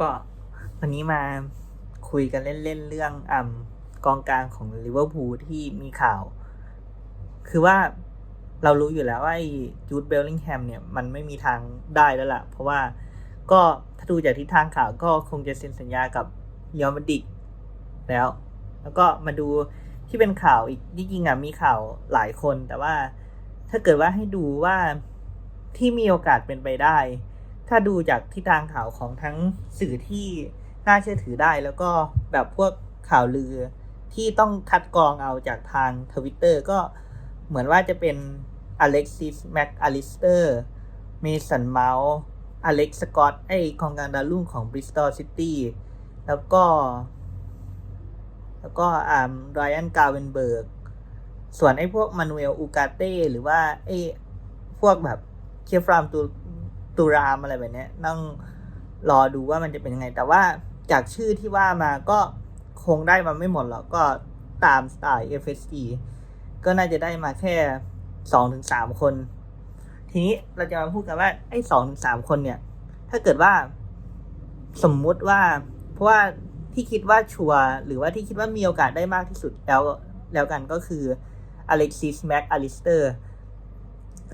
ก็วันนี้มาคุยกันเล่นๆ เรื่องอ่ากองกลางของลิเวอร์พูลที่มีข่าว คือว่าเรารู้อยู่แล้วว่าไอ้จูดเบลลิงแฮมเนี่ย มันไม่มีทางได้แล้วล่ะ เพราะว่าก็ถ้าดูจากทิศทางข่าวก็คงจะเซ็นสัญญากับยอมดิกแล้ว แล้วก็มาดูที่เป็นข่าวอีกจริงๆอะมีข่าวหลายคนแต่ว่าถ้าเกิดว่าให้ดูว่าที่มีโอกาสเป็นไปได้ ถ้าดูจากทิศทางข่าวของทั้งสื่อที่น่าเชื่อถือได้ แล้วก็แบบพวกข่าวลือที่ต้องคัดกรองเอาจากทางทวิตเตอร์ก็เหมือนว่าจะเป็นอเล็กซิสแม็กอลิสเตอร์เมสันเมาส์อเล็กสกอตไอกองกลางดาวรุ่งของบริสตอลซิตี้แล้วก็ แล้วก็อ่าไรอันกาเวนเบิร์กส่วนไอ้พวกมานูเอลอูกาเต้หรือว่าไอ้พวกแบบเคฟรามตู ตูรามอะไรแบบนี้ต้องรอดูว่ามันจะเป็นยังไง แต่ว่าจากชื่อที่ว่ามาก็คงได้มาไม่หมดหรอกก็ตามสไตล์ FSG ก็น่าจะได้มาแค่สองถึงสามคน ทีนี้เราจะมาพูดกันว่าไอ้สองถึงสามคนเนี่ย ถ้าเกิดว่าสมมุติว่า เพราะว่าที่คิดว่าชัวร์หรือว่าที่คิดว่ามีโอกาสได้มากที่สุดแล้วแล้วกันก็คืออเล็กซิสแม็กอลิสเตอร์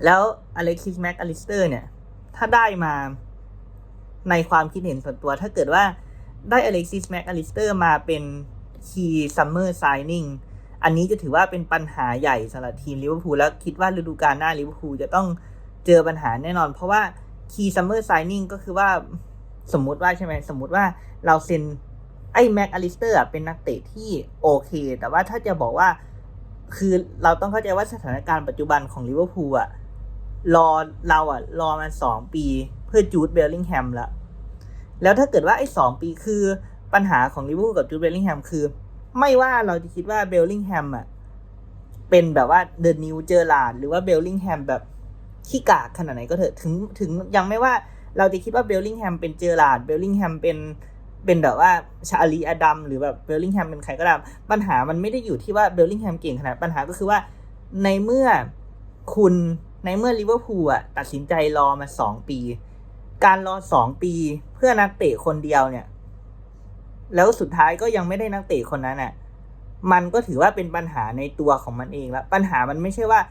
แล้วอเล็กซิสแม็กอลิสเตอร์เนี่ย ถ้าได้มาในความคิดเห็นส่วนตัว ถ้าเกิดว่าได้อเล็กซิสแม็กอลิสเตอร์มาเป็นคีย์ซัมเมอร์ไซนิงอันนี้จะถือว่าเป็นปัญหาใหญ่สำหรับทีมลิเวอร์พูลแล้วคิดว่าฤดูกาลหน้าลิเวอร์พูลจะต้องเจอปัญหาแน่นอน เพราะว่าคีย์ซัมเมอร์ไซนิงก็คือว่าสมมุติว่าใช่ไหมสมมุติว่าเราเซ็นไอ้แม็กอลิสเตอร์เป็นนักเตะที่โอเค แต่ว่าถ้าจะบอกว่าคือเราต้องเข้าใจว่าสถานการณ์ปัจจุบันของลิเวอร์พูลอะ รอเราอะ รอมาสองปีเพื่อจูดเบลลิงแฮมละแล้วถ้าเกิดว่าไอ้สองปีคือปัญหาของลิเวอร์พูลกับจูดเบลลิงแฮมคือ ไม่ว่าเราจะคิดว่าเบลลิงแฮมอะเป็นแบบว่าเดอะนิวเจอร์ลาดหรือว่าเบลลิงแฮมแบบขี้กากขนาดไหนก็เถอะถึงถึงยังไม่ว่าเราจะคิดว่าเบลลิงแฮมเป็นเจอร์ลาดเบลลิงแฮมเป็นเป็นแบบว่าชาลีอดัมหรือแบบเบลลิงแฮมเป็นใครก็ตามปัญหามันไม่ได้อยู่ที่ว่าเบลลิงแฮมเก่งขนาดปัญหาก็คือว่าในเมื่อคุณ ในเมื่อลิเวอร์พูลอะตัดสินใจรอมาสองปี การรอสองปีเพื่อนักเตะคนเดียวเนี่ย แล้วสุดท้ายก็ยังไม่ได้นักเตะคนนั้นอะ มันก็ถือว่าเป็นปัญหาในตัวของมันเองแล้วปัญหามันไม่ใช่ว่า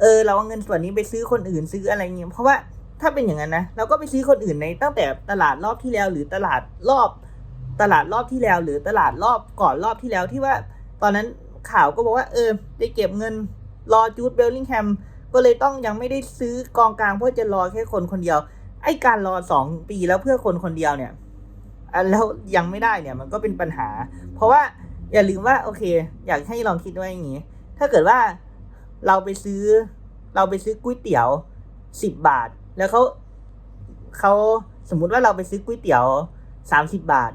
เออ เราเอาเงินส่วนนี้ไปซื้อคนอื่นซื้ออะไรเงี้ยเพราะว่าถ้าเป็นอย่างนั้นนะเราก็ไปซื้อคนอื่นในตั้งแต่ตลาดรอบที่แล้ว หรือตลาดรอบ ตลาดรอบที่แล้ว หรือตลาดรอบก่อนรอบที่แล้วที่ว่า ตอนนั้นข่าวก็บอกว่า เออได้เก็บเงินรอจูดเบลลิงแฮม ก็เลยต้องยังไม่ได้ซื้อกองกลางเพื่อจะรอแค่คนคนเดียว ไอ้การรอสองปีแล้วเพื่อคนคนเดียวเนี่ยแล้วยังไม่ได้เนี่ยมันก็เป็นปัญหา เพราะว่าอย่าลืมว่าโอเค อยากให้ลองคิดว่าอย่างนี้ ถ้าเกิดว่าเราไปซื้อ เราไปซื้อก๋วยเตี๋ยวสิบบาท แล้วเขาเขาสมมุติว่าเราไปซื้อก๋วยเตี๋ยวสามสิบบาท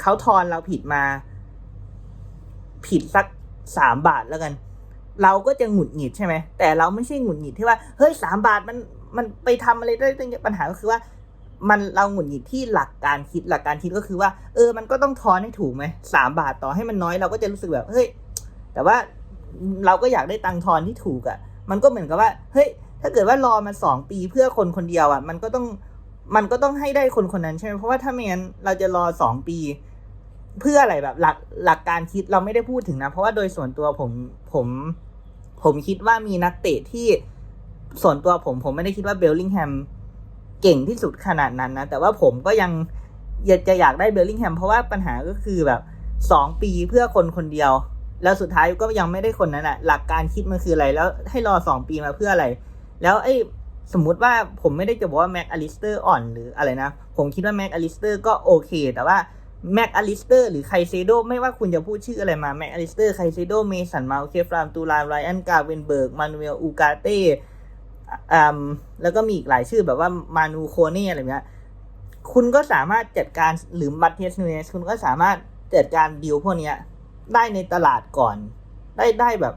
เขาทอนเราผิดมา ผิดสักสามบาทแล้วกัน ก็จะหงุดหงิดใช่ไหมแต่เราไม่ใช่หงุดหงิดที่ว่าเฮ้ยสามบาทมันมันไปทำอะไรได้ตั้งเยอะปัญหาก็คือว่า มันเราหงุดหงิดที่หลักการคิดหลักการคิดก็คือว่า เออ มันก็ต้องทอนให้ถูกไหมสามบาทต่อให้มันน้อยเราก็จะรู้สึกแบบเฮ้ยแต่ว่าเราก็อยากได้ตังทอนที่ถูกอะ่ะ มันก็เหมือนกับว่าเฮ้ยถ้าเกิดว่ารอมาสองปีเพื่อคนคนเดียวอะ่ะ มันก็ต้องมันก็ต้องให้ได้คนคนนั้นใช่ไหมเพราะว่าถ้าไม่งั้นเราจะรอสองปี เพื่ออะไรแบบหลักหลักการคิดเราไม่ได้พูดถึงนะ เพราะว่าโดยส่วนตัวผมผม ผมคิดว่ามีนักเตะที่ส่วนตัวผมผมไม่ได้คิดว่าเบลลิงแฮมเก่งที่สุดขนาดนั้นนะ แต่ว่าผมก็ยังอยากจะอยากได้เบลลิงแฮมเพราะว่าปัญหาก็คือแบบสองปีเพื่อคนคนเดียว แล้วสุดท้ายก็ยังไม่ได้คนนั้นแหละหลักการคิดมันคืออะไร แล้วให้รอสองปีมาเพื่ออะไร แล้วไอ้สมมุติว่าผมไม่ได้จะบอกว่าแม็กอลิสเตอร์อ่อนหรืออะไรนะ ผมคิดว่าแม็กอลิสเตอร์ก็โอเค แต่ว่า แม็กอลิสเตอร์หรือไคเซโดไม่ว่าคุณจะพูดชื่ออะไรมาแม็กอลิสเตอร์ไคเซโดเมสันมาเคฟรามตูลาไรอันกาเวนเบิร์กมานูเอลอูกาเต้อ่าแล้วก็มีอีกหลายชื่อแบบว่ามานูโคเน่อะไรเงี้ยคุณก็สามารถจัดการหรือมัตเทสนูเนสคุณก็สามารถจัดการดีลพวกนี้ได้ในตลาดก่อน ได้ได้แบบ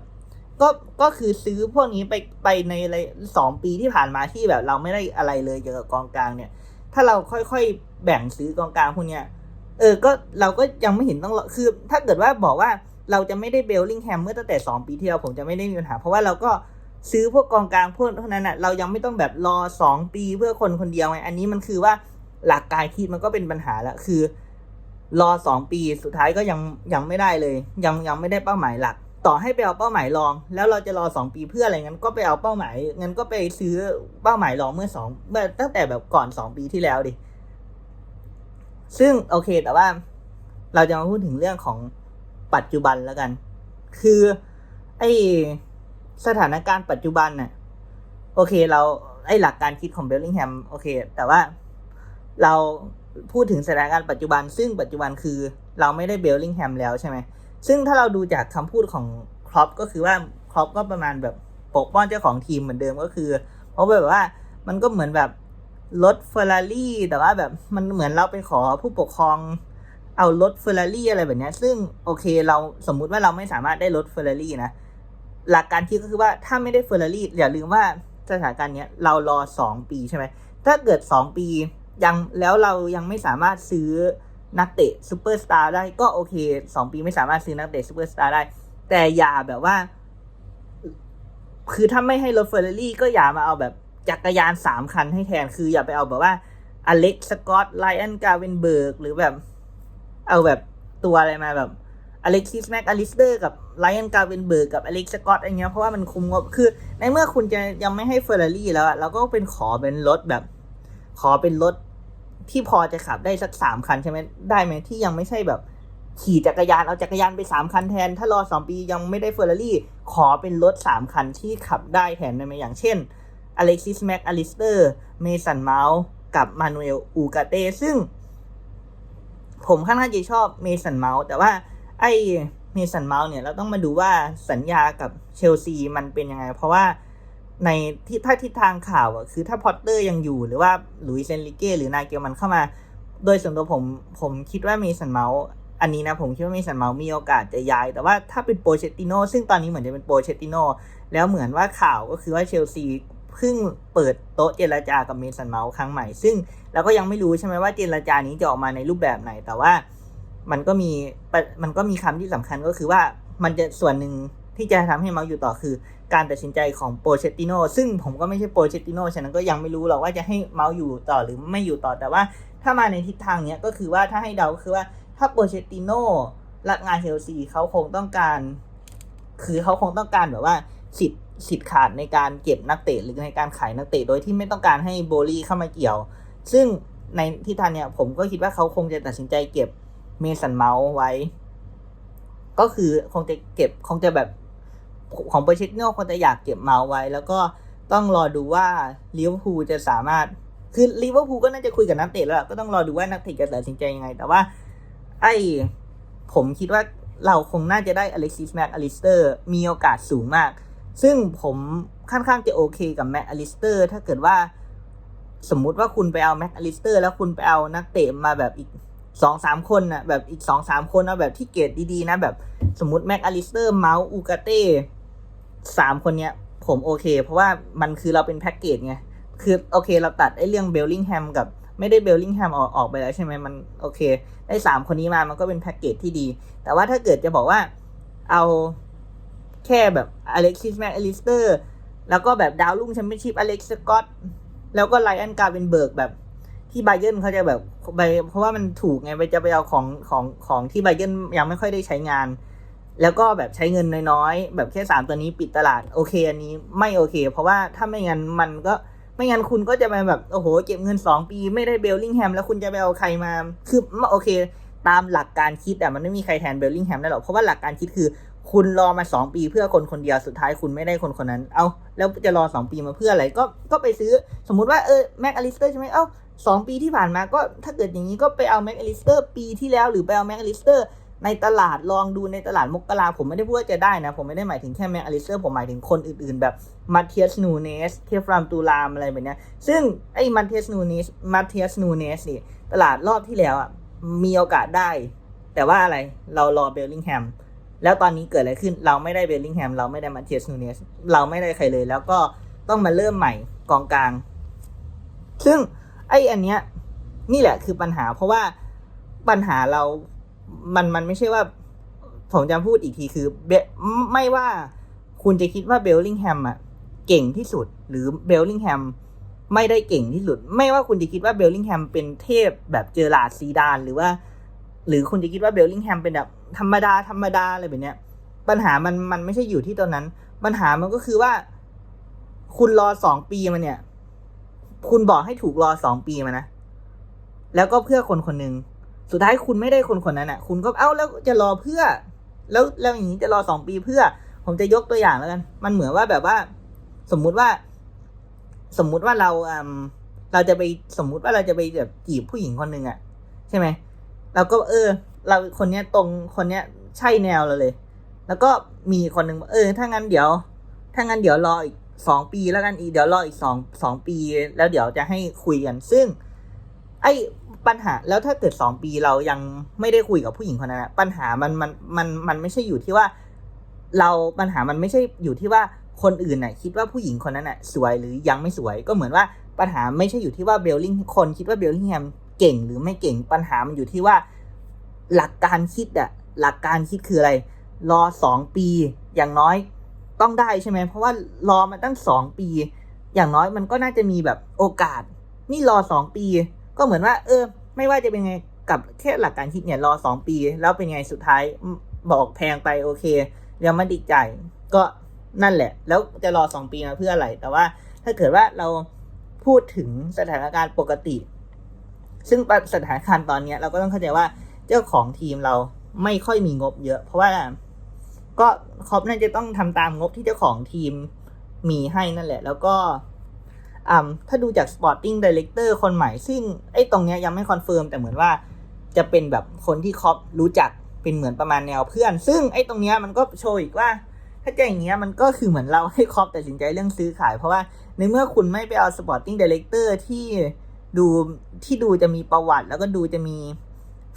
ก็ก็คือซื้อพวกนี้ไปไปในอะไรสองปีที่ผ่านมาที่แบบเราไม่ได้อะไรเลยเกี่ยวกับกองกลางเนี่ย ถ้าเราค่อยๆแบ่งซื้อกองกลางพวกเนี้ย เออ ก็เราก็ยังไม่เห็นต้องคือ ถ้าเกิดว่าบอกว่าเราจะไม่ได้เบลลิงแฮมเมื่อตั้งแต่สองปีที่แล้วผมจะไม่ได้มีปัญหา เพราะว่าเราก็ซื้อพวกกองกลางพวกนั้นอะเรายังไม่ต้องแบบรอสองปีเพื่อคนคนเดียวไงอันนี้มันคือว่าหลักการคิดมันก็เป็นปัญหาล้วคือ รอสองปีสุดท้ายก็ยังยังไม่ได้เลย ยังยังไม่ได้เป้าหมายหลัก ต่อให้ไปเอาเป้าหมายรอง แล้วเราจะรอสองปีเพื่ออะไรงั้นก็ไปเอาเป้าหมายงั้นก็ไปซื้อเป้าหมายรองเมื่อสองเมื่อตั้งแต่แบบก่อนสองปีที่แล้วดิ ซึ่งโอเคแต่ว่าเราจะมาพูดถึงเรื่องของปัจจุบันแล้วกัน คือไอสถานการณ์ปัจจุบันน่ะโอเคเราไอหลักการคิดของเบลลิงแฮมโอเค แต่ว่าเราพูดถึงสถานการณ์ปัจจุบัน ซึ่งปัจจุบันคือเราไม่ได้เบลลิงแฮมแล้วใช่ไหมซึ่งถ้าเราดูจากคำพูดของครอปก็คือว่าครอปก็ประมาณแบบปกป้องเจ้าของทีมเหมือนเดิมก็คือเพราะแบบว่ามันก็เหมือนแบบ รถเฟอร์รารี่แต่ว่าแบบมันเหมือนเราไปขอผู้ปกครองเอารถเฟอร์รารี่อะไรแบบนี้ซึ่งโอเคเราสมมุติว่าเราไม่สามารถได้รถเฟอร์รารี่นะ หลักการคิดก็คือว่าถ้าไม่ได้เฟอร์รารี่อย่าลืมว่าสถานการณ์เนี้ยเรารอสองปีใช่ไหมถ้าเกิดสองปียังแล้วเรายังไม่สามารถซื้อนักเตะซูเปอร์สตาร์ได้ก็โอเคสองปีไม่สามารถซื้อนักเตะซูเปอร์สตาร์ได้ แต่อย่าแบบว่า คือถ้าไม่ให้รถเฟอร์รารี่ก็อย่ามาเอาแบบ จักรยานสามคันให้แทนคืออย่าไปเอาแบบว่าอเล็กสกอตไลออนกาเวนเบิร์กหรือแบบ เอาแบบตัวอะไรมาแบบอเล็กซิสแม็กอลิสเตอร์กับไลออนกาเวนเบิร์กกับอเล็กสกอตอะไรเงี้ยเพราะว่ามันคุมงบคือ ในเมื่อคุณจะยังไม่ให้เฟอร์รารี่แล้วอะเราก็เป็นขอเป็นรถแบบ ขอเป็นรถที่พอจะขับได้สักสามคันใช่ไหมได้ไหมที่ยังไม่ใช่แบบ ขี่จักรยานเอาจักรยานไปสามคันแทน ถ้ารอสองปียังไม่ได้เฟอร์รารี่ขอเป็นรถสามคันที่ขับได้แทนได้ไหมอย่างเช่น อเล็กซิสแม็กอลิสเตอร์เมสันเมาส์กับมานูเอลอูกาเต้ซึ่ง ผมค่อนข้างจะชอบเมสันเมาส์แต่ว่าไอเมสันเมาส์เนี่ยเราต้องมาดูว่าสัญญากับเชลซีมันเป็นยังไง เพราะว่าในที่ถ้าทิศทางข่าวอะคือถ้าพอตเตอร์ยังอยู่หรือว่าหลุยเซนริเก้หรือนาเกลมันเข้ามา โดยส่วนตัวผมผมคิดว่าเมสันเมาส์อันนี้นะผมคิดว่าเมสันเมาส์มีโอกาสจะย้าย แต่ว่าถ้าเป็นโปเชติโนซึ่งตอนนี้เหมือนจะเป็นโปเชติโนแล้วเหมือนว่าข่าวก็คือว่าเชลซี เพิ่งเปิดโต๊ะเจรจากับเมสันเมาส์ครั้งใหม่ ซึ่งเราก็ยังไม่รู้ใช่ไหมว่าเจรจานี้จะออกมาในรูปแบบไหน แต่ว่ามันก็มีมันก็มีคำที่สำคัญก็คือว่ามันจะส่วนหนึ่งที่จะทำให้เมาส์อยู่ต่อคือ การตัดสินใจของโปเชตติโนซึ่งผมก็ไม่ใช่โปเชตติโนฉะนั้นก็ยังไม่รู้หรอกว่าจะให้เมาส์อยู่ต่อหรือไม่อยู่ต่อแต่ว่า ถ้ามาในทิศทางเนี้ยก็คือว่าถ้าให้เดาก็คือว่าถ้าโปเชตติโนรักงานเชลซีเขาคงต้องการ คือเขาคงต้องการแบบว่าสิทธิ์ สิทธิ์ขาดในการเก็บนักเตะหรือในการขายนักเตะโดยที่ไม่ต้องการให้โบลี่เข้ามาเกี่ยว ซึ่งในทิศทางเนี้ยผมก็คิดว่าเขาคงจะตัดสินใจเก็บเมสันเมาส์ไว้ ก็คือคงจะเก็บคงจะแบบของโปเชตโนคงจะอยากเก็บเมาส์ไว้ แล้วก็ต้องรอดูว่าลิเวอร์พูลจะสามารถคือลิเวอร์พูลก็น่าจะคุยกับนักเตะแล้วก็ต้องรอดูว่านักเตะจะตัดสินใจยังไง แต่ว่า ไอ้ผมคิดว่าเราคงน่าจะได้อเล็กซิสแม็กอลิสเตอร์มีโอกาสสูงมาก ซึ่งผมค่อนข้างจะโอเคกับแม็กอลิสเตอร์ถ้าเกิดว่าสมมุติว่าคุณไปเอาแม็กอลิสเตอร์แล้วคุณไปเอานักเตะมาแบบอีกสองสามคนนะแบบอีกสองสามคนเอาแบบที่เกรดดีๆนะแบบสมมติแม็กอลิสเตอร์เมาส์อูกาเต้สามคนเนี้ยผมโอเค เพราะว่ามันคือเราเป็นแพ็กเกจไงคือโอเคเราตัดไอ้เรื่องเบลลิงแฮมกับไม่ได้เบลลิงแฮมออกออกไปแล้วใช่ไหมมันโอเค ได้สามคนนี้มามันก็เป็นแพ็กเกจที่ดี แต่ว่าถ้าเกิดจะบอกว่าเอา แค่แบบอเล็กซิสแม็กอลิสเตอร์ แล้วก็แบบดาวรุ่งแชมเปี้ยนชิพอเล็กซ์สกอตแล้วก็ไลออนการ์เวนเบิร์กแบบที่ไบเยนเขาจะแบบไปเพราะว่ามันถูกไงไปจะไปเอาของของของที่ไบเยนยังไม่ค่อยได้ใช้งาน แล้วก็แบบใช้เงินน้อยๆ แบบแค่สามตัวนี้ปิดตลาดโอเคอันนี้ไม่โอเค เพราะว่าถ้าไม่งั้นมันก็ไม่งั้นคุณก็จะไปแบบโอ้โหเก็บเงินสองปีไม่ได้เบลลิงแฮมแล้วคุณจะไปเอาใครมาคือโอเค ตามหลักการคิดแต่มันไม่มีใครแทนเบลลิงแฮมได้หรอกเพราะว่าหลักการคิดคือ คุณรอมาสองปีเพื่อคนคนเดียวสุดท้ายคุณไม่ได้คนคนนั้น เอาแล้วจะรอสองปีมาเพื่ออะไรก็ก็ไปซื้อสมมุติว่าเออแม็กอลิสเตอร์ใช่ไหมเอ้าสองปีที่ผ่านมาก็ถ้าเกิดอย่างนี้ก็ไปเอาแม็กอลิสเตอร์ปีที่แล้วหรือไปเอาแม็กอลิสเตอร์ในตลาดลองดูในตลาดมกราผมไม่ได้พูดว่าจะได้นะ ผมไม่ได้หมายถึงแค่แม็กอลิสเตอร์ผมหมายถึงคนอื่นๆ แบบมาเทียสนูเนสเทียฟรามตูรามอะไรแบบเนี้ยซึ่งไอ้มาเทียสนูเนสมาเทียสนูเนสนี่ตลาดรอบที่แล้วอะมีโอกาสได้ แต่ว่าอะไรเรารอเบลลิงแฮม แล้วตอนนี้เกิดอะไรขึ้นเราไม่ได้เบลลิงแฮมเราไม่ได้มาเทียสนูเนสเราไม่ได้ใครเลย แล้วก็ต้องมาเริ่มใหม่กองกลาง ซึ่งไอ้อันเนี้ยนี่แหละคือปัญหา เพราะว่าปัญหาเรา มันมันไม่ใช่ว่า ผมจะพูดอีกทีคือเบไม่ว่าคุณจะคิดว่าเบลลิงแฮมอะเก่งที่สุด หรือเบลลิงแฮมไม่ได้เก่งที่สุด ไม่ว่าคุณจะคิดว่าเบลลิงแฮมเป็นเทพแบบเจอราดซีดาน หรือว่า หรือคุณจะคิดว่าเบลลิงแฮมเป็นแบบ ธรรมดาธรรมดาอะไรแบบเนี้ย ปัญหามันมันไม่ใช่อยู่ที่ตัวนั้น ปัญหามันก็คือว่า คุณรอสองปีมาเนี่ย คุณบอกให้ถูกรอสองปีมานะแล้วก็เพื่อคนคนหนึ่งสุดท้ายคุณไม่ได้คนคนนั้นอะ คุณก็เอ้าแล้วจะรอเพื่อ แล้วแล้วอย่างนี้จะรอสองปีเพื่อ ผมจะยกตัวอย่างแล้วกัน มันเหมือนว่าแบบว่า สมมุติว่า สมมุติว่าเราอืมเราจะไปสมมุติว่าเราจะไปแบบจีบผู้หญิงคนหนึ่งอะ ใช่ไหมเราก็เออ เราคนเนี้ยตรงคนเนี้ยใช่แนวเราเลย แล้วก็มีคนหนึ่งเออถ้างั้นเดี๋ยว ถ้างั้นเดี๋ยวรออีกสองปีแล้วกันอีกเดี๋ยวรออีกสองสองปี แล้วเดี๋ยวจะให้คุยกัน ซึ่ง ไอ้ปัญหาแล้วถ้าเกิดสองปีเรายังไม่ได้คุยกับผู้หญิงคนนั้นปัญหามันมันมันมันไม่ใช่อยู่ที่ว่า เราปัญหามันไม่ใช่อยู่ที่ว่าคนอื่นน่ะ คิดว่าผู้หญิงคนนั้นน่ะ สวยหรือยังไม่สวยก็เหมือนว่าปัญหาไม่ใช่อยู่ที่ว่าเบลลิงคนคิดว่าเบลลิงแฮมเก่งหรือไม่เก่งปัญหามันอยู่ที่ว่า หลักการคิดอะหลักการคิดคืออะไร รอสองปีอย่างน้อยต้องได้ใช่ไหมเพราะว่ารอมาตั้งสองปี อย่างน้อยมันก็น่าจะมีแบบโอกาส นี่รอสองปี ก็เหมือนว่า เออ ไม่ว่าจะเป็นไงกับแค่หลักการคิดเนี่ยรอสองปี แล้วเป็นไงสุดท้ายบอกแพงไปโอเคยังไม่ดีใจายก็นั่นแหละ แล้วจะรอสองปีมาเพื่ออะไร แต่ว่าถ้าเกิดว่าเราพูดถึงสถานการณ์ปกติ ซึ่งสถานการณ์ตอนนี้เราก็ต้องเข้าใจว่า เจ้าของทีมเราไม่ค่อยมีงบเยอะ เพราะว่าก็คอปน่าจะต้องทำตามงบที่เจ้าของทีมมีให้นั่นแหละ แล้วก็ถ้าดูจาก Sporting Director คนใหม่ ซึ่งไอ้ตรงเนี้ยยังไม่คอนเฟิร์มแต่เหมือนว่าจะเป็นแบบคนที่คอปรู้จักเป็นเหมือนประมาณแนวเพื่อน ซึ่งไอ้ตรงเนี้ยมันก็โชว์อีกว่า ถ้าจะอย่างเงี้ยมันก็คือเหมือนเราให้คอปตัดสินใจเรื่องซื้อขาย เพราะว่าในเมื่อคุณไม่ไปเอา Sporting Director ที่ดูที่ดูจะมีประวัติ แล้วก็ดูจะมี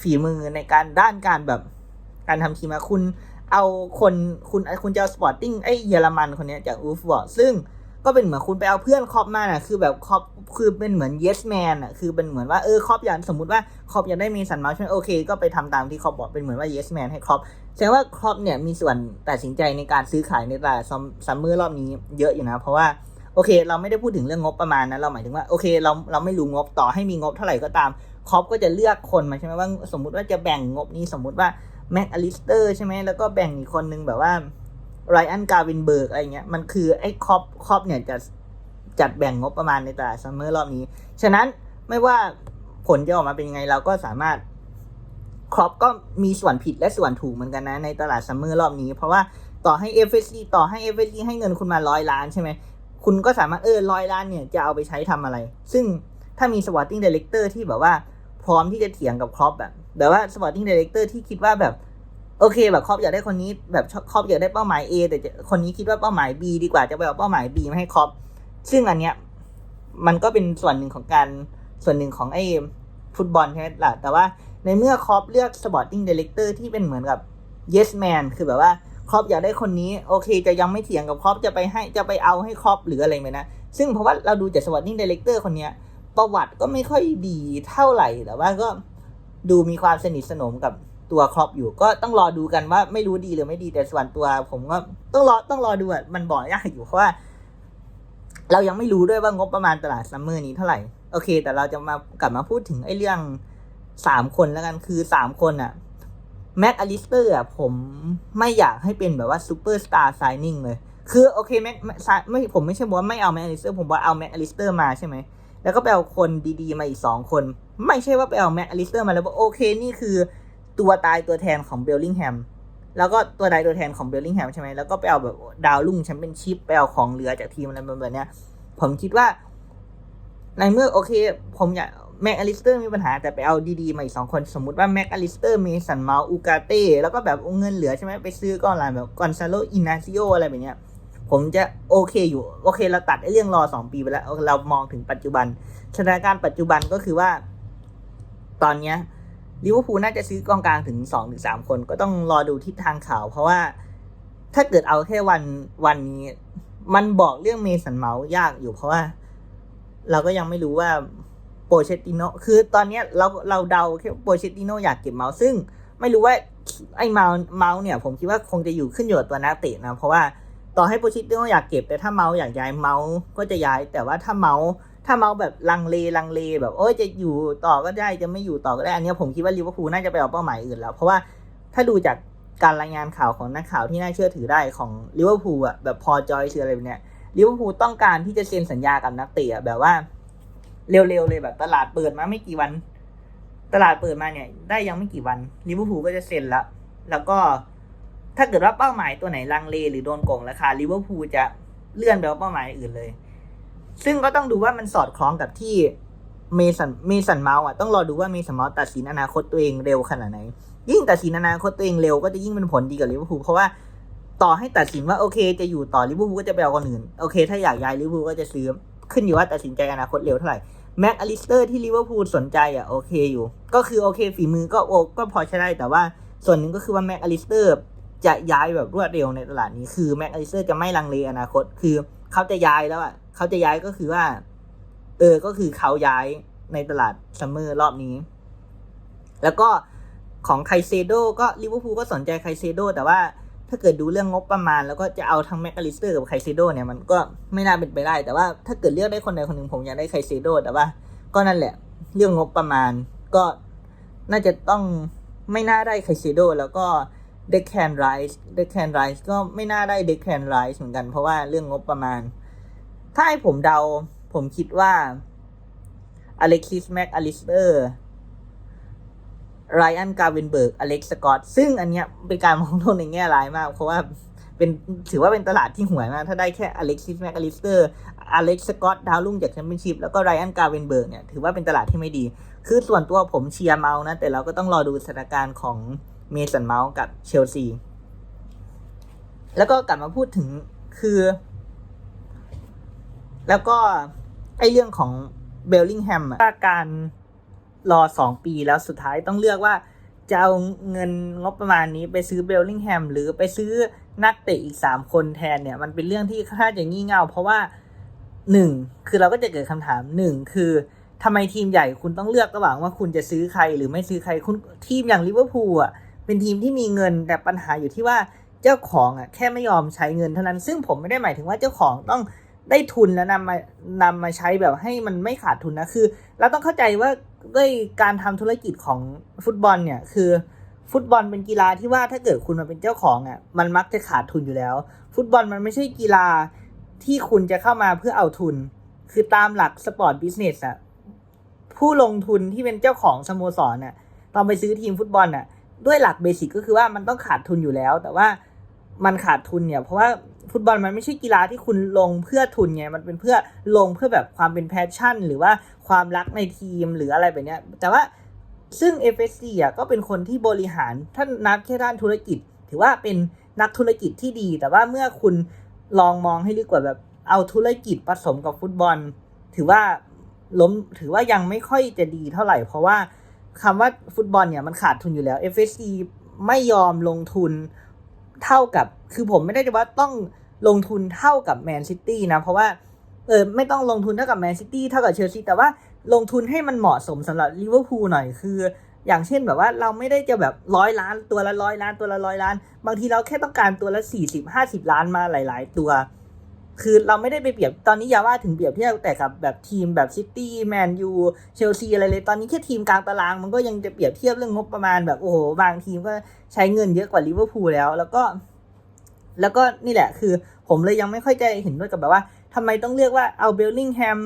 ฝีมือในการด้านการแบบการทำทีมาคุณเอาคนคุณคุณจะเอาสปอร์ติ้งไอเยอรมันคนนี้จากอูฟบอร์ซึ่งก็เป็นเหมือนคุณไปเอาเพื่อนคอปมาน่ะ คือแบบคอปคือเป็นเหมือน yes man อะ คือเป็นเหมือนว่าเออคอปอยากสมมติว่าคอปอยากได้เมสันมาใช่ไหมโอเค ก็ไปทำตามที่คอปบอกเป็นเหมือนว่า yes man ให้คอปแสดงว่าคอปเนี่ยมีส่วนตัดสินใจในการซื้อขายในตลาดซัมเมอร์รอบนี้เยอะอยู่นะ เพราะว่าโอเค เราไม่ได้พูดถึงเรื่องงบประมาณนะเราหมายถึงว่าโอเคเราเราไม่รู้งบต่อให้มีงบเท่าไหร่ก็ตาม คอปก็จะเลือกคนมาใช่ไหมว่าสมมุติว่าจะแบ่งงบนี้สมมุติว่าแม็กอลิสเตอร์ใช่ไหมแล้วก็แบ่งอีกคนนึงแบบว่าไรอันกาวินเบิร์กอะไรเงี้ยมันคือไอ้คอปคอปเนี่ยจะจัดแบ่งงบประมาณในตลาดซัมเมอร์รอบนี้ ฉะนั้นไม่ว่าผลจะออกมาเป็นยังไงเราก็สามารถครอปก็มีส่วนผิดและส่วนถูกเหมือนกันนะในตลาดซัมเมอร์รอบนี้ เพราะว่าต่อให้ FSC ต่อให้ FSC ให้เงินคุณมาร้อยล้านใช่ไหม คุณก็สามารถเออร้อยล้านเนี่ยจะเอาไปใช้ทำอะไร ซึ่ง ถ้ามี Sporting Director ที่แบบว่าพร้อมที่จะเถียงกับครอปแบบแบบว่า Sporting Director ที่คิดว่าแบบโอเคแบบครอปอยากได้คนนี้แบบครอปอยากได้เป้าหมาย A แต่คนนี้คิดว่าเป้าหมาย B ดีกว่าจะไปเอาเป้าหมาย B มาให้ครอปซึ่งอันเนี้ยมันก็เป็นส่วนหนึ่งของการส่วนหนึ่งของไอ้ฟุตบอลใช่ไหมล่ะแต่ว่าในเมื่อครอปเลือก Sporting Director ที่เป็นเหมือนกับ yes man คือแบบว่าครอปอยากได้คนนี้โอเค จะยังไม่เถียงกับครอปจะไปให้จะไปเอาให้ครอปหรืออะไรไหมนะ ซึ่งเพราะว่าเราดูจาก Sporting Director คนเนี้ย ประวัติก็ไม่ค่อยดีเท่าไหร่แต่ว่าก็ดูมีความสนิทสนมกับตัวครอปอยู่ ก็ต้องรอดูกันว่าไม่รู้ดีหรือไม่ดีแต่ส่วนตัว ผมก็ต้องรอต้องรอดูอะมันบอกยากอยู่เพราะว่า เรายังไม่รู้ด้วยว่างบประมาณตลาดซัมเมอร์นี้เท่าไหร่โอเค แต่เราจะมากลับมาพูดถึงไอ้เรื่องสามคนแล้วกันคือสามคนอะแม็กอลิสเตอร์อะผมไม่อยากให้เป็นแบบว่าซูเปอร์สตาร์ไซนิ่งเลย คือโอเคแม็กไม่ผมไม่ใช่บอกว่าไม่เอาแม็กอลิสเตอร์ผมว่าเอาแม็กอลิสเตอร์มาใช่ไหม แล้วก็ไปเอาคนดีๆ มาอีกสองคน ไม่ใช่ว่าไปเอาแม็กอลิสเตอร์มาแล้วบอกโอเคนี่คือตัวตายตัวแทนของเบลลิงแฮมแล้วก็ตัวตายตัวแทนของเบลลิงแฮมใช่ไหมแล้วก็ไปเอาแบบดาวรุ่งแชมเปี้ยนชิพไปเอาของเหลือจากทีมอะไรแบบเนี้ยผมคิดว่า ในเมื่อโอเค ผมอยากแม็กอลิสเตอร์มีปัญหาแต่ไปเอาดีๆมาอีกสองคน สมมติว่าแม็กอลิสเตอร์เมสันเมาอูกาเต้แล้วก็แบบเงินเหลือใช่ไหมไปซื้อก้อนอะไรแบบกอนซาโลอินาซิโออะไรแบบเนี้ย ผมจะโอเคอยู่ โอเคเราตัดไอ้เรื่องรอสองปีไปแล้ว เรามองถึงปัจจุบันสถานการณ์ปัจจุบันก็คือว่า ตอนเนี้ยลิเวอร์พูลน่าจะซื้อกองกลางถึงสองถึงสามคน ก็ต้องรอดูทิศทางข่าว เพราะว่าถ้าเกิดเอาแค่วันวันนี้ มันบอกเรื่องเมสันเมาส์ยากอยู่เพราะว่า เราก็ยังไม่รู้ว่าโปเชติโนคือตอนเนี้ยเราเราเดาแค่โปเชตติโนอยากเก็บเมาส์ซึ่ง ไม่รู้ว่าไอ้เมาส์เมาส์เนี่ย ผมคิดว่าคงจะอยู่ขึ้นอยู่กับตัวนักเตะนะเพราะว่า ต่อให้โปรชิตโนอยากเก็บแต่ถ้าเมาส์อยากย้ายเมาส์ก็จะย้าย แต่ว่าถ้าเมาส์ถ้าเมาส์แบบลังเลลังเลแบบโอ้ยจะอยู่ต่อก็ได้จะไม่อยู่ต่อก็ได้อันนี้ผมคิดว่าลิเวอร์พูลน่าจะไปเอาเป้าหมายอื่นแล้ว เพราะว่าถ้าดูจากการรายงานข่าวของนักข่าวที่น่าเชื่อถือได้ของลิเวอร์พูลอะแบบพอจอยเชื่ออะไรเนี้ยลิเวอร์พูลต้องการที่จะเซ็นสัญญากับนักเตะอะแบบว่าเร็วๆเลยแบบตลาดเปิดมาไม่กี่วัน ตลาดเปิดมาเนี่ย ได้ยังไม่กี่วันลิเวอร์พูลก็จะเซ็นแล้วแล้วก็ ถ้าเกิดว่าเป้าหมายตัวไหนลังเลหรือโดนโกงราคาลิเวอร์พูลจะเลื่อนไปเอาเป้าหมายอื่นเลย ซึ่งก็ต้องดูว่ามันสอดคล้องกับที่เมสันเมสันเมาส์อะต้องรอดูว่าเมสันเมาส์ตัดสินอนาคตตัวเองเร็วขนาดไหน ยิ่งตัดสินอนาคตตัวเองเร็วก็จะยิ่งเป็นผลดีกับลิเวอร์พูลเพราะว่าต่อให้ตัดสินว่าโอเค จะอยู่ต่อลิเวอร์พูลก็จะไปเอาคนอื่นโอเค ถ้าอยากย้ายลิเวอร์พูลก็จะซื้อขึ้นอยู่ว่าตัดสินใจอนาคตเร็วเท่าไหร่แม็กอลิสเตอร์ที่ลิเวอร์พูลสนใจอะโอเคอยู่ ก็คือโอเคฝีมือก็โอก็พอใช้ได้แต่ว่าส่วนหนึ่งก็คือว่าแม็กอลิสเตอร์ จะย้ายแบบรวดเร็วในตลาดนี้คือแม็กอลิสเตอร์จะไม่ลังเลอนาคต คือเขาจะย้ายแล้วอะเขาจะย้ายก็คือว่า เออก็คือเขาย้ายในตลาดซัมเมอร์รอบนี้ แล้วก็ของไคเซโดก็ลิเวอร์พูลก็สนใจไคเซโดแต่ว่าถ้าเกิดดูเรื่องงบประมาณ แล้วก็จะเอาทั้งแมคอลิสเตอร์กับไคเซโดเนี่ยมันก็ไม่น่าเป็นไปได้ แต่ว่าถ้าเกิดเลือกได้คนใดคนหนึ่งผมอยากได้ไคเซโดแต่ว่า ก็นั่นแหละ เรื่องงบประมาณก็น่าจะต้องไม่น่าได้ไคเซโดแล้วก็ เดคแคนไรส์เดคแคนไรส์ก็ไม่น่าได้เดคแคนไรส์เหมือนกัน เพราะว่าเรื่องงบประมาณ ถ้าให้ผมเดา ผมคิดว่าอเล็กซิสแม็กอลิสเตอร์ไรอันกาเวนเบิร์กอเล็กสกอตซึ่งอันเนี้ยเป็นการมองโลกในแง่ร้ายมาก เพราะว่าเป็นถือว่าเป็นตลาดที่ห่วยมาก ถ้าได้แค่อเล็กซิสแม็กอลิสเตอร์อเล็กสกอตดาวรุ่งจากแชมเปี้ยนชิพแล้วก็ไรอันกาเวนเบิร์กเนี่ยถือว่าเป็นตลาดที่ไม่ดี คือส่วนตัวผมเชียร์เมาส์นะ แต่เราก็ต้องรอดูสถานการณ์ของ เมสันเมาส์กับเชลซี แล้วก็กลับมาพูดถึงคือ แล้วก็ไอเรื่องของเบลลิงแฮมอะถ้าการรอสองปีแล้วสุดท้ายต้องเลือกว่า จะเอาเงินงบประมาณนี้ไปซื้อเบลลิงแฮมหรือไปซื้อนักเตะอีกสามคนแทนเนี่ย มันเป็นเรื่องที่ค่าจะงี่เง่าเพราะว่าหนึ่งคือเราก็จะเกิดคำถามหนึ่งคือทำไมทีมใหญ่คุณต้องเลือกระหว่างว่าคุณจะซื้อใครหรือไม่ซื้อใครคุณทีมอย่างลิเวอร์พูลอะ เป็นทีมที่มีเงินแต่ปัญหาอยู่ที่ว่าเจ้าของอะแค่ไม่ยอมใช้เงินเท่านั้น ซึ่งผมไม่ได้หมายถึงว่าเจ้าของต้องได้ทุนแล้วนำมานำมาใช้แบบให้มันไม่ขาดทุนนะคือ เราต้องเข้าใจว่าด้วยการทำธุรกิจของฟุตบอลเนี่ยคือฟุตบอลเป็นกีฬาที่ว่าถ้าเกิดคุณมาเป็นเจ้าของอะมันมักจะขาดทุนอยู่แล้ว ฟุตบอลมันไม่ใช่กีฬาที่คุณจะเข้ามาเพื่อเอาทุน คือตามหลักสปอร์ตบิสเนสอะผู้ลงทุนที่เป็นเจ้าของสโมสรน่ะตอนไปซื้อทีมฟุตบอลน่ะ ด้วยหลักเบสิกก็คือว่ามันต้องขาดทุนอยู่แล้ว แต่ว่ามันขาดทุนเนี่ยเพราะว่าฟุตบอลมันไม่ใช่กีฬาที่คุณลงเพื่อทุนไง มันเป็นเพื่อลงเพื่อแบบความเป็นแพชชั่น หรือว่าความรักในทีมหรืออะไรแบบนี้แต่ว่าซึ่ง FSC อะก็เป็นคนที่บริหารท่านนักแค่ด้านธุรกิจ ถือว่าเป็นนักธุรกิจที่ดี แต่ว่าเมื่อคุณลองมองให้ลึกกว่าแบบเอาธุรกิจผสมกับฟุตบอล ถือว่าล้มถือว่ายังไม่ค่อยจะดีเท่าไหร่ เพราะว่า คำว่าฟุตบอลเนี่ยมันขาดทุนอยู่แล้ว FSC ไม่ยอมลงทุนเท่ากับ คือผมไม่ได้จะว่าต้องลงทุนเท่ากับแมนซิตี้นะ เพราะว่าเออไม่ต้องลงทุนเท่ากับแมนซิตี้เท่ากับเชลซีแต่ว่าลงทุนให้มันเหมาะสมสำหรับลิเวอร์พูลหน่อยคือ อย่างเช่นแบบว่าเราไม่ได้จะแบบร้อยล้านตัวละร้อยล้านตัวละร้อยล้าน บางทีเราแค่ต้องการตัวละสี่สิบห้าสิบล้านมาหลาย ๆ ตัว คือเราไม่ได้ไปเปรียบตอนนี้อย่าว่าถึงเปรียบเทียบแต่กับแบบทีมแบบซิตี้แมนยูเชลซีอะไรเลย ตอนนี้แค่ทีมกลางตารางมันก็ยังจะเปรียบเทียบเรื่องงบประมาณแบบโอ้โหบางทีมก็ใช้เงินเยอะกว่าลิเวอร์พูลแล้ว แล้วก็ แล้วก็นี่แหละ คือ ผมเลยยังไม่ค่อยจะเห็นด้วยกับแบบว่าทำไมต้องเลือกว่าเอาเบลลิงแฮม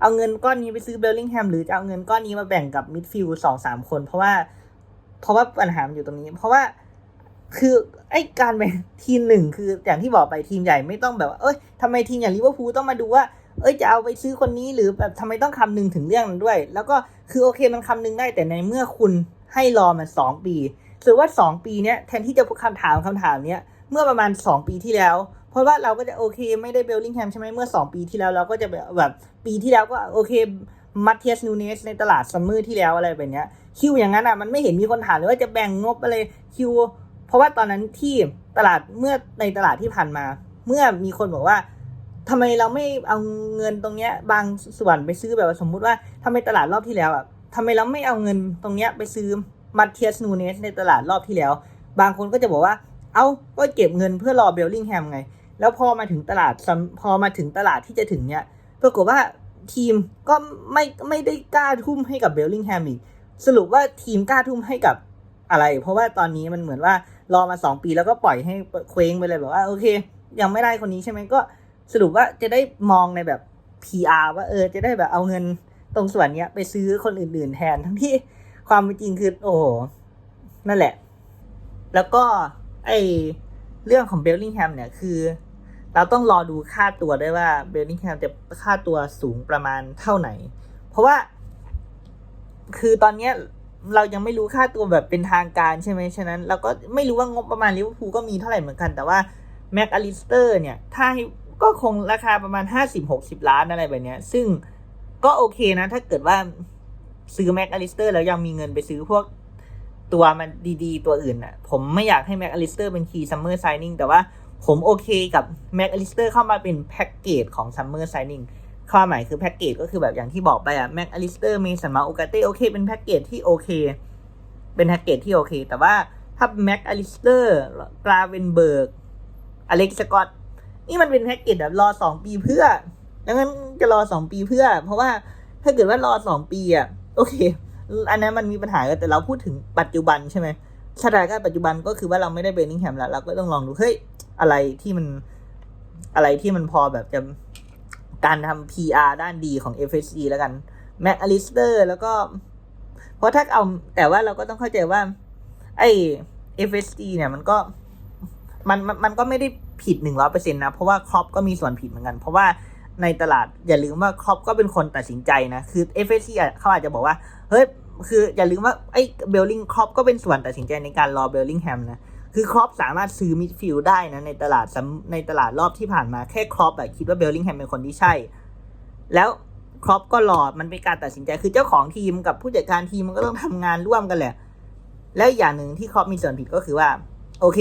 เอาเงินก้อนนี้ไปซื้อเบลลิงแฮมหรือจะเอาเงินก้อนนี้มาแบ่งกับมิดฟิลด์สองสามคน เพราะว่า เพราะว่าปัญหามอยู่ตรงนี้ เพราะว่า คือไอ้การเป็นทีมหนึ่งคืออย่างที่บอกไปทีมใหญ่ไม่ต้องแบบว่าเอ้ยทำไมทีมอย่างลิเวอร์พูลต้องมาดูว่า เอ้ยจะเอาไปซื้อคนนี้หรือแบบทำไมต้องคำนึงถึงเรื่องนั้นด้วย แล้วก็คือโอเคมันคำนึงได้แต่ในเมื่อคุณให้รอมันสองปีถือว่าสองปีเนี้ยแทนที่จะพูดคำถามคำถามเนี้ยเมื่อประมาณสองปีที่แล้วเพราะว่าเราก็จะโอเคไม่ได้เบลลิงแฮมใช่ไหมเมื่อ2ปีที่แล้วเราก็จะแบบแบบปีที่แล้วก็โอเคมัตเทียสนูเนสในตลาดซัมเมอร์ที่แล้วอะไรแบบเนี้ยคิวอย่างนั้นอะมันไม่เห็นมีคนถามเลยว่าจะแบ่งงบอะไรคิว เพราะว่าตอนนั้นที่ตลาดเมื่อในตลาดที่ผ่านมา เมื่อมีคนบอกว่าทำไมเราไม่เอาเงินตรงเนี้ย บางส่วนไปซื้อแบบสมมุติว่าทำไมตลาดรอบที่แล้วอะทำไมเราไม่เอาเงินตรงเนี้ยไปซื้อมัตเทียสนูเนสในตลาดรอบที่แล้ว บางคนก็จะบอกว่า เอาก็เก็บเงินเพื่อรอเบลลิงแฮมไง แล้วพอมาถึงตลาดพอมาถึงตลาดที่จะถึงเนี้ยปรากฏว่าทีมก็ไม่ไม่ได้กล้าทุ่มให้กับเบลลิงแฮมอีก สรุปว่าทีมกล้าทุ่มให้กับอะไร เพราะว่าตอนนี้มันเหมือนว่า รอมาสองปีแล้วก็ปล่อยให้เคว้งไปเลยแบบว่าโอเค ยังไม่ได้คนนี้ใช่ไหมก็สรุปว่าจะได้มองในแบบ PR ว่าเออจะได้แบบเอาเงินตรงส่วนเนี้ยไปซื้อคนอื่น ๆ แทนทั้งที่ความจริงคือโอ้โหนั่นแหละ แล้วก็ไอเรื่องของเบลลิงแฮมเนี่ยคือเราต้องรอดูค่าตัวได้วยว่าเบลลิงแฮมจะค่าตัวสูงประมาณเท่าไหร่เพราะว่า คือตอนเนี้ย เรายังไม่รู้ค่าตัวแบบเป็นทางการใช่ไหมฉะนั้นเราก็ไม่รู้ว่างบประมาณลิเวอร์พูลก็มีเท่าไหร่เหมือนกัน แต่ว่าแม็กอลิสเตอร์เนี่ย ถ้าให้ก็คงราคาประมาณห้าสิบหกสิบล้านอะไรแบบเนี้ย ซึ่งก็โอเคนะ ถ้าเกิดว่าซื้อแม็กอลิสเตอร์แล้วยังมีเงินไปซื้อพวกตัวมันดีๆ ตัวอื่นอะ ผมไม่อยากให้แม็กอลิสเตอร์เป็นคีย์ซัมเมอร์ไซนิ่งแต่ว่าผมโอเคกับแม็กอลิสเตอร์เข้ามาเป็นแพ็กเกจของซัมเมอร์ไซนิ่ง ความหมายคือแพ็กเกจก็คือแบบอย่างที่บอกไปอะแม็กอลิสเตอร์เมสันมาโอกาเต้โอเคเป็นแพ็กเกจที่โอเค เป็นแพ็กเกจที่โอเค แต่ว่าถ้าแม็กอลิสเตอร์กราเวนเบิร์กอเล็กซ์สกอตนี่มันเป็นแพ็กเกจแบบรอสองปีเพื่อดังนั้นจะรอสองปีเพื่อ เพราะว่าถ้าเกิดว่ารอสองปีอะโอเค อันนั้นมันมีปัญหาแต่เราพูดถึงปัจจุบันใช่ไหมสถานการณ์ปัจจุบันก็คือว่าเราไม่ได้เบนนิงแฮมแล้วเราก็ต้องลองดูเฮ้ยอะไรที่มันอะไรที่มันพอแบบจะ การทำ PR ด้านดีของ FSC แล้วกันแม็กอลิสเตอร์แล้วก็ เพราะถ้าเอาแต่ว่าเราก็ต้องเข้าใจว่า ไอ้ FSC เนี่ยมันก็มันมันมันก็ไม่ได้ผิดหนึ่งร้อยเปอร์เซ็นต์นะ เพราะว่าครอปก็มีส่วนผิดเหมือนกัน เพราะว่าในตลาดอย่าลืมว่าครอปก็เป็นคนตัดสินใจนะ คือ FSC อะเขาอาจจะบอกว่า เฮ้ย คืออย่าลืมว่าไอ้เบลลิงครอปก็เป็นส่วนตัดสินใจในการรอเบลลิงแฮมนะ คือครอปสามารถซื้อมิดฟิลด์ได้นะในตลาดในตลาดรอบที่ผ่านมาแค่ครอปอะคิดว่าเบลลิงแฮมเป็นคนที่ใช่ แล้วครอปก็รอมันเป็นการตัดสินใจคือเจ้าของทีมกับผู้จัดการทีมมันก็ต้องทำงานร่วมกันแหละ แล้วอย่างหนึ่งที่ครอปมีส่วนผิดก็คือว่า โอเค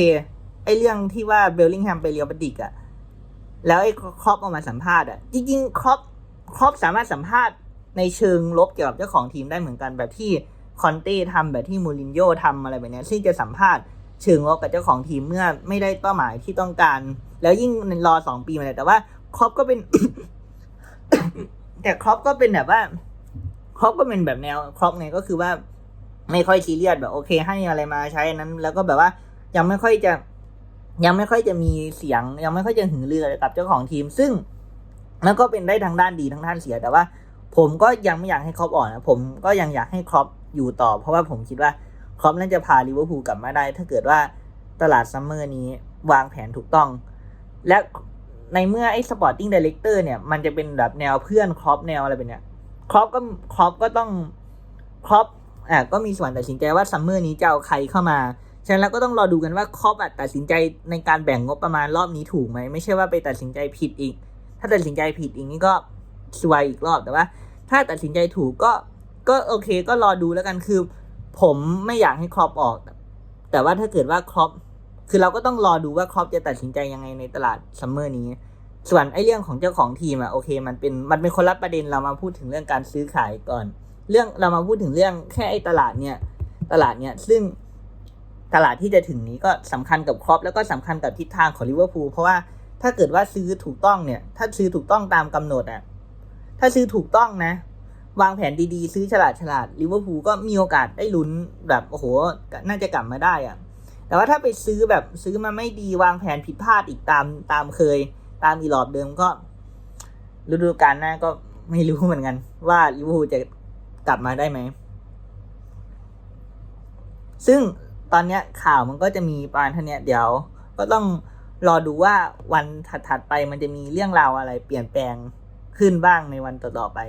ไอเรื่องที่ว่าเบลลิงแฮมไปเรียวบดิกอะแล้วไอ้ครอปออกมาสัมภาษณ์อะจริงๆครอปครอปสามารถสัมภาษณ์ในเชิงลบเกี่ยวกับเจ้าของทีมได้เหมือนกันแบบที่คอนเต้ทำแบบที่มูรินโญ่ทำอะไรแบบนี้ซึ่งจะสัมภาษณ์ เชิงลบกับเจ้าของทีมเมื่อไม่ได้เป้าหมายที่ต้องการ แล้วยิ่งรอสองปีมาเลยแต่ว่าครอปก็เป็น แต่ครอปก็เป็นแบบว่าครอปก็เป็นแบบแนวครอปไงก็คือว่า ไม่ค่อยซีเรียสแบบโอเค ให้อะไรมาใช้นั้น แล้วก็แบบว่ายังไม่ค่อยจะ ยังไม่ค่อยจะมีเสียง ยังไม่ค่อยจะหือรือกับเจ้าของทีม ซึ่งมันก็เป็นได้ทั้งด้านดีทั้งด้านเสียแต่ว่า ผมก็ยังไม่อยากให้ครอปอ่อนนะผมก็ยังอยากให้ครอปอยู่ต่อ เพราะว่าผมคิดว่า ครอปน่าจะพาลิเวอร์พูลกลับมาได้ ถ้าเกิดว่าตลาดซัมเมอร์นี้วางแผนถูกต้อง และในเมื่อไอ้สปอร์ติ้งดีเลกเตอร์เนี่ย มันจะเป็นแบบแนวเพื่อนครอปแนวอะไรแบบเนี้ยครอปก็ครอปก็ต้องครอปอะก็มีส่วนตัดสินใจว่าซัมเมอร์นี้จะเอาใครเข้ามาฉะนั้นเราก็ต้องรอดูกันว่าครอปอะตัดสินใจในการแบ่งงบประมาณรอบนี้ถูกไหมไม่ใช่ว่าไปตัดสินใจผิดอีก ถ้าตัดสินใจผิดอีกนี่ก็ซวยอีกรอบแต่ว่า ถ้าตัดสินใจถูกก็ก็โอเค ก็รอดูแล้วกันคือ ผมไม่อยากให้ครอปออก แต่ว่าถ้าเกิดว่าครอปคือเราก็ต้องรอดูว่าครอปจะตัดสินใจยังไงในตลาดซัมเมอร์นี้ ส่วนไอ้เรื่องของเจ้าของทีมอะโอเค มันเป็นมันเป็นคนละประเด็นเรามาพูดถึงเรื่องการซื้อขายก่อน เรื่องเรามาพูดถึงเรื่องแค่ไอ้ตลาดเนี่ย ตลาดเนี่ยซึ่งตลาดที่จะถึงนี้ก็สำคัญกับครอปแล้วก็สำคัญกับทิศทางของลิเวอร์พูลเพราะว่าถ้าเกิดว่าซื้อถูกต้องเนี่ย ถ้าซื้อถูกต้องตามกำหนดอะถ้าซื้อถูกต้องนะ วางแผนดีๆ ซื้อฉลาดฉลาดลิเวอร์พูลก็มีโอกาสได้ลุ้นแบบโอ้โห น่าจะกลับมาได้อะแต่ว่าถ้าไปซื้อแบบซื้อมาไม่ดีวางแผนผิดพลาดอีกตามตามเคย ตามอีหลอบเดิมก็ฤดูกาลหน้าก็ไม่รู้เหมือนกัน ว่าลิเวอร์พูลจะกลับมาได้ไหม ซึ่งตอนนี้ข่าวมันก็จะมีประมาณเท่านี้เดี๋ยว ก็ต้องรอดูว่าวันถัดๆไปมันจะมีเรื่องราวอะไรเปลี่ยนแปลงขึ้นบ้างในวันต่อๆไป